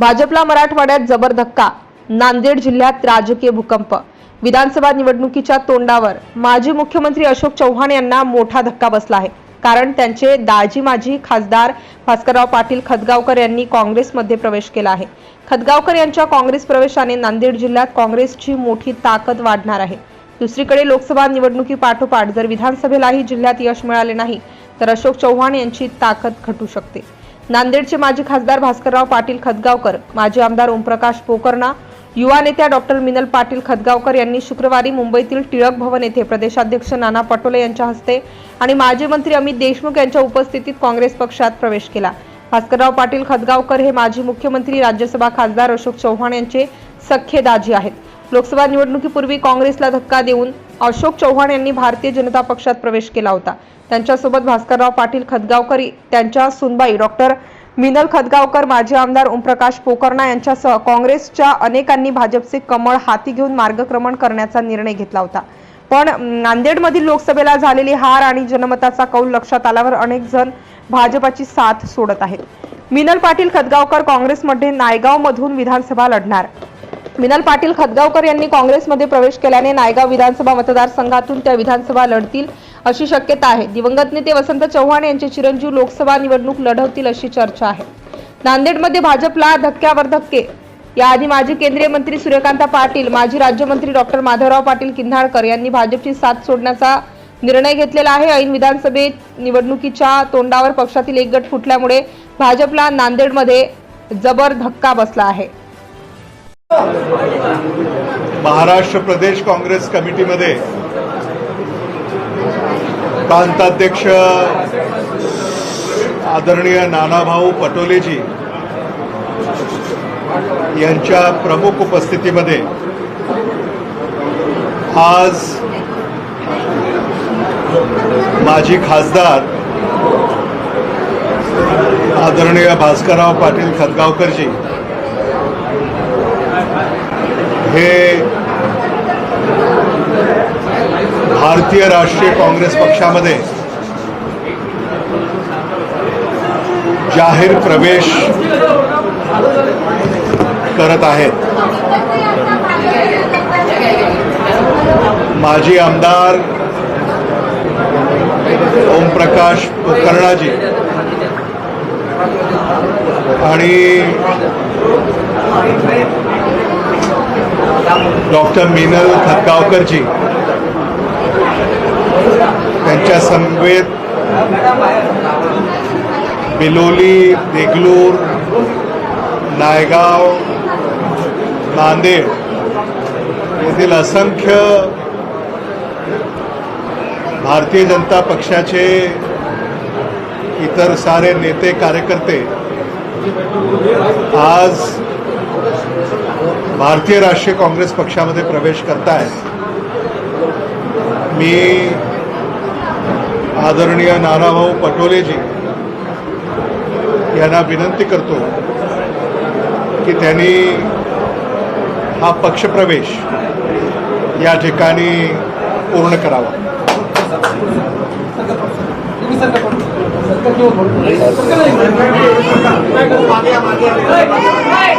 भाजपला मराठवाड्यात जबर धक्का. नांदेड जिल्ह्यात राजकीय भूकंप. विधानसभा निवडणुकीच्या तोंडावर माजी मुख्यमंत्री अशोक चव्हाण यांना मोठा धक्का बसला आहे. कारण त्यांचे दाजी माजी खासदार भास्करराव पाटील खदगावकर यांनी काँग्रेसमध्ये प्रवेश केला आहे. खदगावकर यांच्या काँग्रेस प्रवेशाने नांदेड जिल्ह्यात काँग्रेसची मोठी ताकद वाढणार आहे. दुसरीकडे लोकसभा निवडणुकी पाठोपाठ जर विधानसभेलाही जिल्ह्यात यश मिळाले नाही तर अशोक चव्हाण यांची ताकद घटू शकते. नांदेडचे माजी खासदार भास्करराव पाटील खदगावकर माजी आमदार ओमप्रकाश पोकर्णा युवा नेत्या डॉक्टर मिनल पाटील खदगावकर यांनी शुक्रवारी मुंबईतील टिळक भवन येथे प्रदेशाध्यक्ष नाना पटोले यांच्या हस्ते आणि माजी मंत्री अमित देशमुख यांच्या उपस्थितीत काँग्रेस पक्षात प्रवेश केला. भास्करराव पाटील खदगावकर हे माजी मुख्यमंत्री राज्यसभा खासदार अशोक चव्हाण यांचे सख्खे दाजी आहेत. लोकसभा निवडणुकीपूर्वी काँग्रेसला धक्का देऊन अशोक चव्हाण यांनी भारतीय जनता पक्षात प्रवेश केला होता. त्यांच्यासोबत भास्करराव पाटील खदगावकर त्यांच्या सुनबाई डॉक्टर मिनल खदगावकर माजी आमदार ओमप्रकाश पोकर्णा यांच्यासह काँग्रेसच्या अनेकांनी भाजपचे कमळ हाती घेऊन मार्गक्रमण करण्याचा निर्णय घेतला होता. पण नांदेडमधील लोकसभेला झालेली हार आणि जनमताचा कौल लक्षात आल्यावर अनेक जण भाजपाची साथ सोडत आहेत. मिनल पाटील खदगावकर काँग्रेसमध्ये नायगावमधून विधानसभा लढणार. मिनल पाटील खदगावकर यांनी काँग्रेसमध्ये प्रवेश केल्याने नायगाव विधानसभा मतदारसंघातून त्या विधानसभा लढतील अशी शक्यता आहे. दिवंगत नेते वसंत चव्हाण यांचे चिरंजीव लोकसभा निवडणूक लढवतील अशी चर्चा आहे. नांदेडमध्ये भाजपला धक्क्यावर धक्के. याआधी माजी केंद्रीय मंत्री सूर्यकांता पाटील माजी राज्यमंत्री डॉक्टर माधवराव पाटील किन्हाळकर यांनी भाजपची साथ सोडण्याचा निर्णय घेतलेला आहे. ऐन विधानसभेत निवडणुकीच्या तोंडावर पक्षातील एक गट फुटल्यामुळे भाजपला नांदेडमध्ये जबर धक्का बसला आहे. महाराष्ट्र प्रदेश काँग्रेस कमिटीमध्ये प्रांताध्यक्ष आदरणीय नानाभाऊ पटोलेजी यांच्या प्रमुख उपस्थितीमध्ये आज माजी खासदार आदरणीय भास्करराव पाटील खतगावकरजी हे भारतीय राष्ट्रीय काँग्रेस पक्षामध्ये जाहीर प्रवेश करत आहेत. माजी आमदार ओमप्रकाश कर्णाजी आणि डॉक्टर मिनल खतगावकरजी त्यांच्या समवेत बिलोली देगलूर नायगाव नांदेड येथील असंख्य भारतीय जनता पक्षाचे इतर सारे नेते कार्यकर्ते आज भारतीय राष्ट्रीय काँग्रेस पक्षामध्ये प्रवेश करतायत मी आदरणीय नानाभाऊ पटोलेजी यांना विनंती करतो की त्यांनी हा पक्षप्रवेश या ठिकाणी पूर्ण करावा